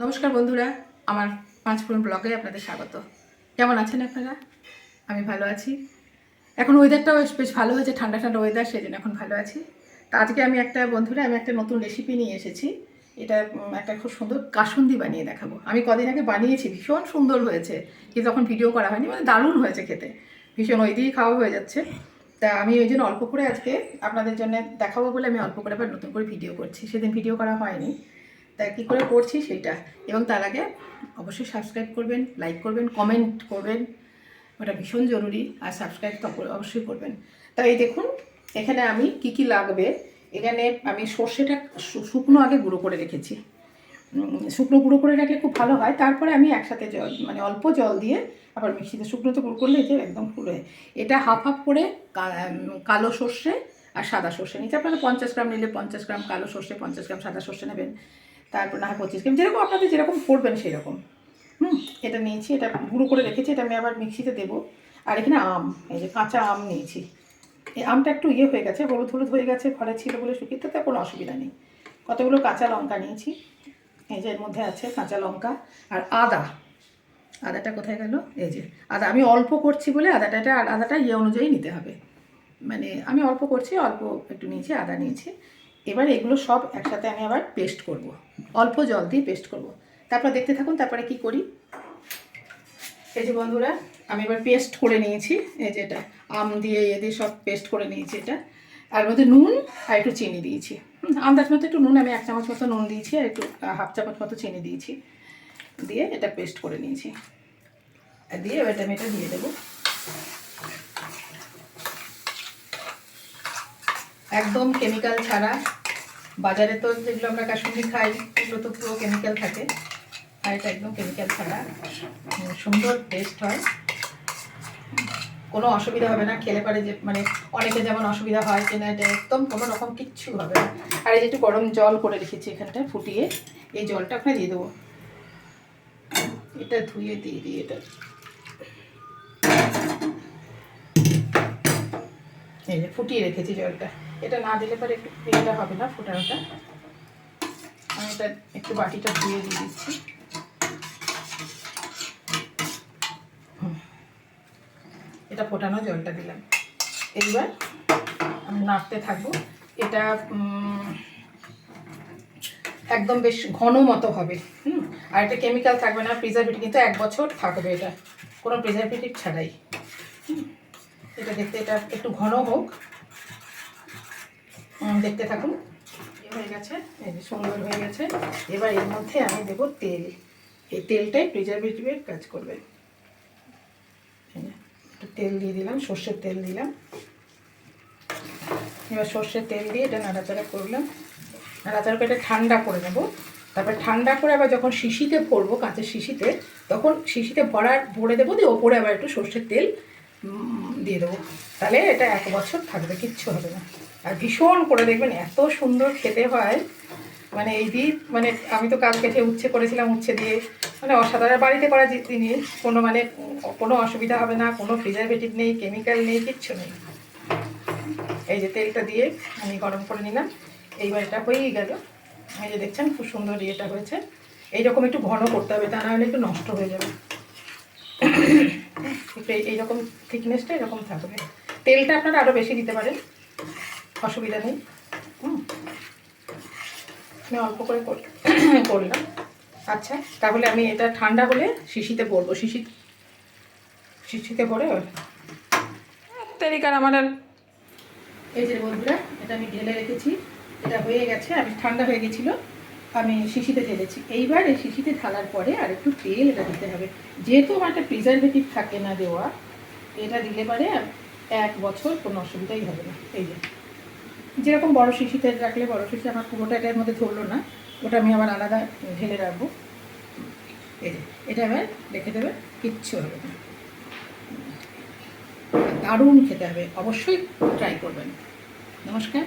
নমস্কার বন্ধুরা, আমার পাঁচ ফোন ব্লগে আপনাদের স্বাগত। কেমন আছেন আপনারা? আমি ভালো আছি। এখন ওয়েদারটাও বেশ ভালো হয়েছে, ঠান্ডা ঠান্ডা ওয়েদার সেই জন্য এখন ভালো আছি। তা আজকে আমি একটা, বন্ধুরা, আমি একটা নতুন রেসিপি নিয়ে এসেছি। এটা একটা খুব সুন্দর কাসুন্দি বানিয়ে দেখাবো। আমি কদিন আগে বানিয়েছি, ভীষণ সুন্দর হয়েছে। কিন্তু তখন ভিডিও করা হয়নি মানে দারুণ হয়েছে খেতে। ভীষণ ওই দিয়েই খাওয়া হয়ে যাচ্ছে। তা আমি ওই জন্য অল্প করে আজকে আপনাদের জন্য দেখাবো বলে আমি অল্প করে আবার নতুন করে ভিডিও করছি। সেদিন ভিডিও করা হয়নি। তা কী করে করছি সেটা। এবং তার আগে অবশ্যই সাবস্ক্রাইব করবেন লাইক করবেন কমেন্ট করবেন। ওটা ভীষণ জরুরি, আর সাবস্ক্রাইব তো অবশ্যই করবেন। তাই দেখুন, এখানে আমি কি কি লাগবে? এখানে আমি সর্ষেটা শুকনো আগে গুঁড়ো করে রেখেছি। শুকনো গুঁড়ো করে রাখলে খুব ভালো হয়। তারপরে আমি একসাথে জল মানে অল্প জল দিয়ে আবার মিক্সিতে শুকনো তো গুঁড়ো করলে এটা একদম ফুল হয় এটা হাফ হাফ করে কালো সর্ষে আর সাদা সর্ষে নিতে। আপনারা পঞ্চাশ গ্রাম নিলে পঞ্চাশ গ্রাম কালো সর্ষে, পঞ্চাশ গ্রাম সাদা সর্ষে নেবেন। তারপর না হয় পঁচিশ গ্রাম, যেরকম আপনাদের যেরকম করবেন সেই রকম হুম, এটা নিয়েছি, এটা গুঁড়ো করে রেখেছি, এটা আমি আবার মিক্সিতে দেবো। আর এখানে আম, এই যে কাঁচা আম নিয়েছি। এই আমটা একটু ইয়ে হয়ে গেছে, হলুদ হলুদ হয়ে গেছে, ঘরে ছিল বলে শুকিয়ে তাতে কোনো অসুবিধা নেই। কতগুলো কাঁচা লঙ্কা নিয়েছি, এই যে এর মধ্যে আছে কাঁচা লঙ্কা আর আদা। আদাটা কোথায় গেল? এই যে, আদা আমি অল্প করছি বলে আদাটা এটা আদাটা ইয়ে অনুযায়ী নিতে হবে। মানে আমি অল্প করছি, অল্প একটু নিয়েছি, আদা নিয়েছি। এবার এগুলো সব একসাথে আমি আবার পেস্ট করব। অল্প জল দিয়ে পেস্ট করব। তারপর দেখতে থাকুন তারপরে কি করি। এই যে বন্ধুরা, আমি এবার পেস্ট করে নিয়েছি। এই যে এটা আম দিয়ে এ দিয়ে সব পেস্ট করে নিয়েছি এটা। আর মধ্যে নুন আর একটু চিনি দিয়েছি। আন্দাজ মতো একটু নুন, আমি এক চামচ মতো নুন দিয়েছি আর একটু হাফ চামচ মতো চিনি দিয়েছি। দিয়ে এটা পেস্ট করে নিয়েছি। দিয়ে এবার আমি এটা দিয়ে দেবো। একদম কেমিক্যাল ছাড়া। বাজারে তো যেগুলো আমরা কাশ্মীরি খাই, এগুলো তো পুরো কেমিক্যাল থাকে। আর এটা একদম কেমিক্যাল ছাড়া। সুন্দর টেস্ট হয়। কোনো অসুবিধা হবে না, খেলে পারে যে মানে অনেকে যেমন অসুবিধা হয়, কিনা এটা একদম কোনো রকম কিচ্ছু হবে না। আর এই যে একটু গরম জল করে রেখেছি এখানটায় ফুটিয়ে, এই জলটা ওখানে দিয়ে দেবো। এটা ধুয়ে দিয়ে দিই এটা। এই যে ফুটিয়ে রেখেছি জলটা। এটা না দিলে পরে একটু এটা হবে না, ফোটানোটা। আমি এটা একটু বাটিটা ধুয়ে দিয়ে দিচ্ছি। এটা ফোটানো জলটা দিলাম। এইবার আমি নাড়তে থাকব। এটা একদম বেশ ঘন মতো হবে, হুম? আর এটা কেমিক্যাল থাকবে না প্রিজারভেটিভ কিন্তু এক বছর থাকবে এটা। কোনো প্রিজারভেটিভ ছাড়াই। হুম। এটা দেখতে এটা একটু ঘন হোক। দেখতে থাকুন। হয়ে গেছে। এই যে সুন্দর হয়ে গেছে। এবার এর মধ্যে আমি দেব তেল। এই তেলটাই প্রিজারভেটিভের কাজ করবে। একটু তেল দিয়ে দিলাম সর্ষের তেল দিলাম। এবার সর্ষের তেল দিয়ে এটা নাড়াচাড়া করলাম। নাড়াচাড়া করে এটা ঠান্ডা করে নেব। তারপর ঠান্ডা করে আবার যখন শিশিতে ভরবো কাঁচের শিশিতে তখন শিশিতে ভরার ভরে দেবো দিয়ে ওপরে আবার একটু সর্ষের তেল দিয়ে দেবো। তাহলে এটা এক বছর থাকবে, কিচ্ছু হবে না। আর ভীষণ করে দেখবেন, এত সুন্দর খেতে হয়। মানে এই দিয়ে মানে আমি তো কাল কেটে উচ্ছে করেছিলাম, উচ্ছে দিয়ে মানে অসাধারণ বাড়িতে করা জিনিস। কোনো মানে কোনো অসুবিধা হবে না, কোনো প্রিজারভেটিভ নেই কেমিক্যাল নেই, কিচ্ছু নেই। এই যে তেলটা দিয়ে আমি গরম করে নিলাম। এইবার এটা হয়েই গেল। এই যে দেখছেন, খুব সুন্দর ইয়েটা হয়েছে। এইরকম একটু ঘন করতে হবে, তা না হলে একটু নষ্ট হয়ে যাবে। একটু এই- এইরকম থিকনেসটা এরকম থাকবে। তেলটা আপনারা আরও বেশি দিতে পারেন। অসুবিধা নেই। হুম। আমি অল্প করে করলাম। আচ্ছা তাহলে আমি এটা ঠান্ডা হলে শিশিতে পরবো। শিশি শিশিতে পরে? তেরিকার আমার আর এই যে বন্ধুরা এটা আমি ঢেলে রেখেছি। এটা হয়ে গেছে। আমি ঠান্ডা হয়ে গেছিল। আমি শিশিতে ঢেলেছি। এইবার এই শিশিতে ঢালার পরে আর একটু তেল এটা দিতে হবে। যেহেতু আমার একটা প্রিজারভেটিভ থাকে না দেওয়া, এটা দিলে পারে এক বছর কোনো অসুবিধাই হবে না। এই যে। যেরকম বড় শিশিতে রাখলে বড় শিশি আমার পুরোটা এটার মধ্যে ধরলো না, ওটা আমি আবার আলাদা ঢেলে রাখব। এই যে, এটা এবার রেখে দেবে, কিচ্ছু হবে না। দারুণ খেতে হবে, অবশ্যই ট্রাই করবেন। নমস্কার